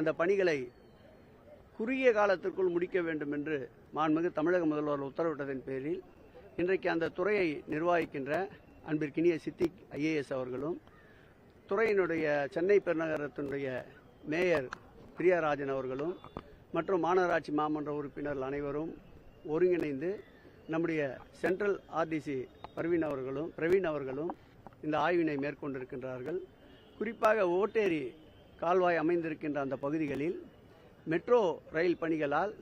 அந்த பணிகளை குறுகிய காலத்திற்குள் முடிக்க வேண்டும் என்று மாண்புமிகு தமிழக முதல்வர் உத்தரவிட்டதன் பேரில் இன்றைக்கு அந்த துறையை நிர்வகிக்கின்ற அன்பிற்கினிய சித்திக் ஐஏஎஸ் அவர்களும் துறையினுடைய சென்னை பெருநகரத்தினுடைய மேயர் பிரியாராஜன் அவர்களும் மற்றும் மாநகராட்சி மாமன்ற உறுப்பினர்கள் அனைவரும் ஒருங்கிணைந்து நம்முடைய சென்ட்ரல் ஆர்டிசி பர்வீன் அவர்களும் பிரவீன் அவர்களும் இந்த ஆய்வினை மேற்கொண்டிருக்கின்றார்கள். குறிப்பாக ஓட்டேரி கால்வாய் அமைந்திருக்கின்ற அந்த பகுதிகளில் மெட்ரோ ரயில் பணிகளால்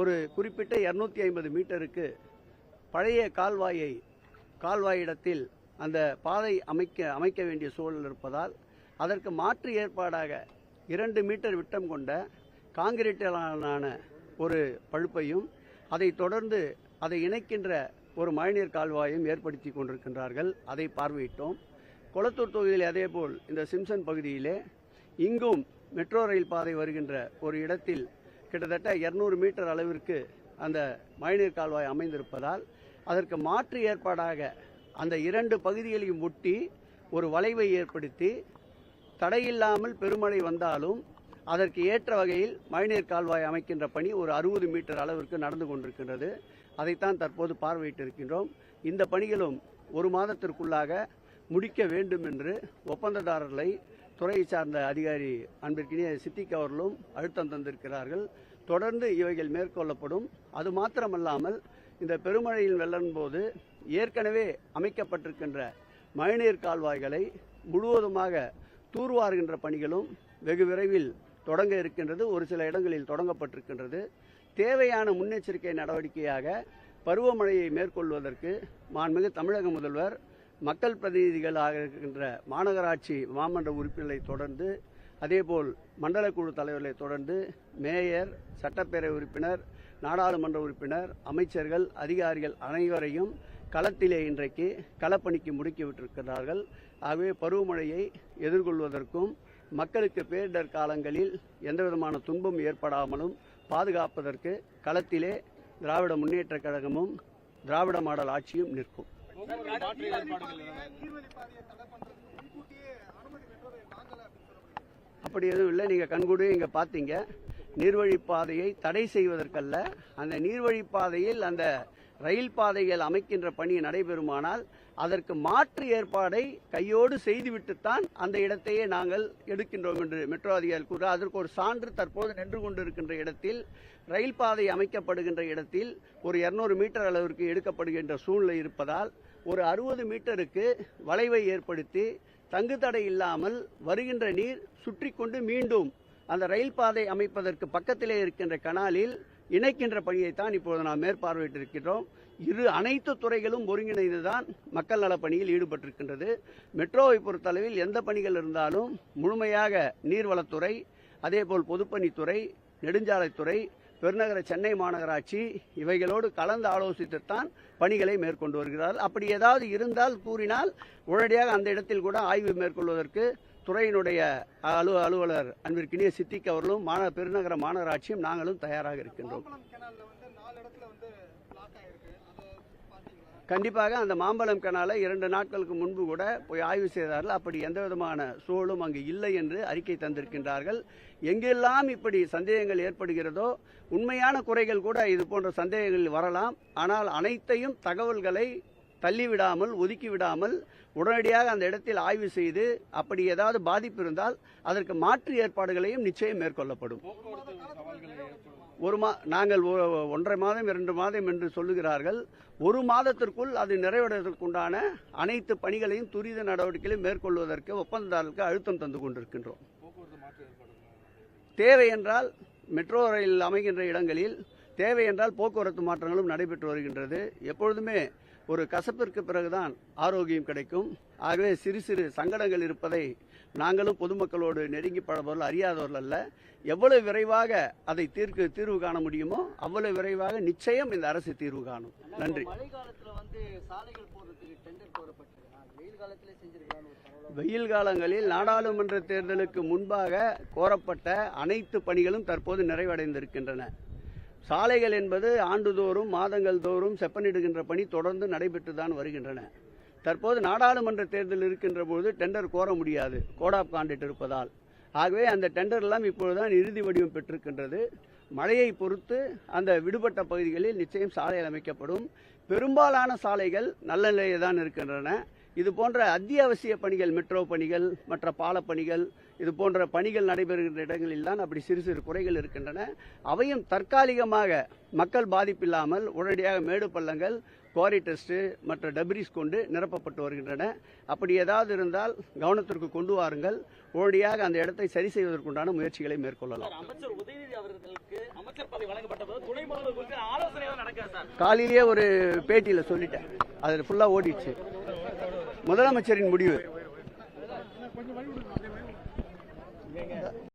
ஒரு குறிப்பிட்ட இருநூத்தி ஐம்பது மீட்டருக்கு பழைய கால்வாயை கால்வாய் இடத்தில் அந்த பாதை அமைக்க அமைக்க வேண்டிய சூழல் இருப்பதால் அதற்கு மாற்று ஏற்பாடாக இரண்டு மீட்டர் விட்டம் கொண்ட காங்கிரீட்டாலான ஒரு பழுப்பையும் அதை தொடர்ந்து அதை இணைக்கின்ற ஒரு மழைநீர் கால்வாயும் ஏற்படுத்தி கொண்டிருக்கின்றார்கள். அதை பார்வையிட்டோம். கொளத்தூர் தொகுதியில் அதேபோல் இந்த சிம்சன் பகுதியிலே இங்கும் மெட்ரோ ரயில் பாதை வருகின்ற ஒரு இடத்தில் கிட்டத்தட்ட இருநூறு மீட்டர் அளவிற்கு அந்த மழைநீர் கால்வாய் அமைந்திருப்பதால் அதற்கு மாற்று ஏற்பாடாக அந்த இரண்டு பகுதிகளையும் ஒட்டி ஒரு வளைவை ஏற்படுத்தி தடையில்லாமல் பெருமழை வந்தாலும் அதற்கு ஏற்ற வகையில் மழைநீர் கால்வாய் அமைக்கின்ற பணி ஒரு அறுபது மீட்டர் அளவிற்கு நடந்து கொண்டிருக்கின்றது. அதைத்தான் தற்போது பார்வையிட்டிருக்கின்றோம். இந்த பணிகளும் ஒரு மாதத்திற்குள்ளாக முடிக்க வேண்டும் என்று ஒப்பந்ததாரர்களை துறையை சார்ந்த அதிகாரி அன்பிற்கினிய சித்திக் அவர்களும் அழுத்தம் தந்திருக்கிறார்கள். தொடர்ந்து இவைகள் மேற்கொள்ளப்படும். அது மாத்திரமல்லாமல் இந்த பெருமழையின் வெள்ளம் போது ஏற்கனவே அமைக்கப்பட்டிருக்கின்ற மழைநீர் கால்வாய்களை முழுவதுமாக தூர்வாருகின்ற பணிகளும் வெகு விரைவில் தொடங்க இருக்கின்றது. ஒரு சில இடங்களில் தொடங்கப்பட்டிருக்கின்றது. தேவையான முன்னெச்சரிக்கை நடவடிக்கையாக பருவமழையை மேற்கொள்வதற்கு மாண்புமிகு தமிழக முதல்வர் மக்கள் பிரதிநிதிகளாக இருக்கின்ற மாநகராட்சி மாமன்ற உறுப்பினர்களை தொடர்ந்து அதேபோல் மண்டல குழு தலைவர்களை தொடர்ந்து மேயர் சட்டப்பேரவை உறுப்பினர் நாடாளுமன்ற உறுப்பினர் அமைச்சர்கள் அதிகாரிகள் அனைவரையும் களத்திலே இன்றைக்கு களப்பணிக்கு முடுக்கிவிட்டிருக்கிறார்கள் ஆகவே பருவமழையை எதிர்கொள்வதற்கும் மக்களுக்கு பேரிடர் காலங்களில் எந்தவிதமான துன்பம் ஏற்படாமலும் பாதுகாப்பதற்கு களத்திலே திராவிட முன்னேற்றக் கழகமும் திராவிட மாடல் ஆட்சியும் நிற்கும். அப்படி எதுவும் இல்லை. நீங்கள் கண்கூடு இங்கே பார்த்தீங்க. நீர்வழிப்பாதையை தடை செய்வதற்கல்ல. அந்த நீர்வழிப்பாதையில் அந்த ரயில் பாதைகள் அமைக்கின்ற பணி நடைபெறுமானால் அதற்கு மாற்று ஏற்பாடை கையோடு செய்துவிட்டுத்தான் அந்த இடத்தையே நாங்கள் எடுக்கின்றோம் என்று மெட்ரோ அதிகாரி கூற அதற்கு ஒரு சான்று தற்போது நின்று கொண்டிருக்கின்ற இடத்தில் ரயில் பாதை அமைக்கப்படுகின்ற இடத்தில் ஒரு 200 மீட்டர் அளவிற்கு எடுக்கப்படுகின்ற சூழ்நிலை இருப்பதால் ஒரு அறுபது மீட்டருக்கு வளைவை ஏற்படுத்தி தங்கு தடை இல்லாமல் வருகின்ற நீர் சுற்றி கொண்டு மீண்டும் அந்த ரயில் பாதை அமைப்பதற்கு பக்கத்திலே இருக்கின்ற கனாலில் இணைக்கின்ற பணியைத்தான் இப்போது நாம் மேற்பார்வையிட்டிருக்கிறோம் இரு அனைத்து துறைகளும் ஒருங்கிணைந்துதான் மக்கள் நலப் பணியில் ஈடுபட்டிருக்கின்றது. மெட்ரோவை பொறுத்தளவில் எந்த பணிகள் இருந்தாலும் முழுமையாக நீர்வளத்துறை அதேபோல் பொதுப்பணித்துறை நெடுஞ்சாலைத்துறை பெருநகர சென்னை மாநகராட்சி இவைகளோடு கலந்து ஆலோசித்துத்தான் பணிகளை மேற்கொண்டு வருகிறார் அப்படி ஏதாவது இருந்தால் கூறினால் உடனடியாக அந்த இடத்தில் கூட ஆய்வு மேற்கொள்வதற்கு துறையினுடைய அலு அலுவலர் அன்பிற்கினிய சித்திக் அவர்களும் மாந பெருநகர மாநகராட்சியும் நாங்களும் தயாராக இருக்கின்றோம். கண்டிப்பாக அந்த மாம்பழம் கனாலை இரண்டு நாட்களுக்கு முன்பு கூட போய் ஆய்வு செய்தார்கள். அப்படி எந்த விதமான சூழலும் அங்கு இல்லை என்று அறிக்கை தந்திருக்கின்றார்கள். எங்கெல்லாம் இப்படி சந்தேகங்கள் ஏற்படுகிறதோ உண்மையான குறைகள் கூட இது போன்ற சந்தேகங்கள் வரலாம். ஆனால் அனைத்தையும் தகவல்களை தள்ளிவிடாமல் ஒதுக்கி விடாமல் உடனடியாக அந்த இடத்தில் ஆய்வு செய்து அப்படி ஏதாவது பாதிப்பு இருந்தால் அதற்கு மாற்று ஏற்பாடுகளையும் நிச்சயம் மேற்கொள்ளப்படும். ஒரு மா நாங்கள் ஒ- ஒன்றரை மாதம் இரண்டு மாதம் என்று சொல்லுகிறார்கள். ஒரு மாதத்திற்குள் அது நிறைவடைவதற்குண்டான அனைத்து பணிகளையும் துரித நடவடிக்கைகளையும் மேற்கொள்வதற்கு ஒப்பந்ததாரர்களுக்கு அழுத்தம் தந்து கொண்டிருக்கின்றோம். தேவை என்றால் மெட்ரோ ரயில் அமைகின்ற இடங்களில் தேவை என்றால் போக்குவரத்து மாற்றங்களும் நடைபெற்று வருகின்றது. எப்பொழுதுமே ஒரு கசப்பிற்கு பிறகுதான் ஆரோக்கியம் கிடைக்கும். ஆகவே சிறு சிறு சங்கடங்கள் இருப்பதை நாங்களும் பொதுமக்களோடு நெருங்கி பழபவர்கள் அறியாதவர்கள் அல்ல. எவ்வளவு விரைவாக அதை தீர்க்க தீர்வு காண முடியுமோ அவ்வளவு விரைவாக நிச்சயம் இந்த அரசு தீர்வு காணும். நன்றி. வெயில் காலங்களில் நாடாளுமன்ற தேர்தலுக்கு முன்பாக கோரப்பட்ட அனைத்து பணிகளும் தற்போது நிறைவடைந்திருக்கின்றன. சாலைகள் என்பது ஆண்டுதோறும் மாதங்கள் தோறும் செப்பனிடுகின்ற பணி தொடர்ந்து நடைபெற்று தான் வருகின்றன. தற்போது நாடாளுமன்ற தேர்தல் இருக்கின்ற போது டெண்டர் கோர முடியாது கோட் ஆஃப் கான்டக்ட் இருப்பதால். ஆகவே அந்த டெண்டர் எல்லாம் இப்பொழுதுதான் இறுதி வடிவம் பெற்றிருக்கின்றது. மழையை பொறுத்து அந்த விடுபட்ட பகுதிகளில் நிச்சயம் சாலைகள் அமைக்கப்படும். பெரும்பாலான சாலைகள் நல்ல நிலையில் தான் இருக்கின்றன. இது போன்ற அத்தியாவசிய பணிகள் மெட்ரோ பணிகள் மற்ற பாலப் பணிகள் இது போன்ற பணிகள் நடைபெறுகின்ற இடங்களில் தான் அப்படி சிறு சிறு குறைகள் இருக்கின்றன. அவையும் தற்காலிகமாக மக்கள் பாதிப்பில்லாமல் உடனடியாக மேடு பள்ளங்கள் குவாரி டெஸ்ட் மற்ற டெப்ரிஸ் கொண்டு நிரப்பப்பட்டு வருகின்றன. அப்படி ஏதாவது இருந்தால் கவனத்திற்கு கொண்டு வாருங்கள். உடனடியாக அந்த இடத்தை சரி செய்வதற்குண்டான முயற்சிகளை மேற்கொள்ளலாம். காலையிலேயே ஒரு பேட்டியில் சொல்லிட்டேன். அது ஃபுல்லாக ஓடிடுச்சு. முதலமைச்சரின் முடிவு.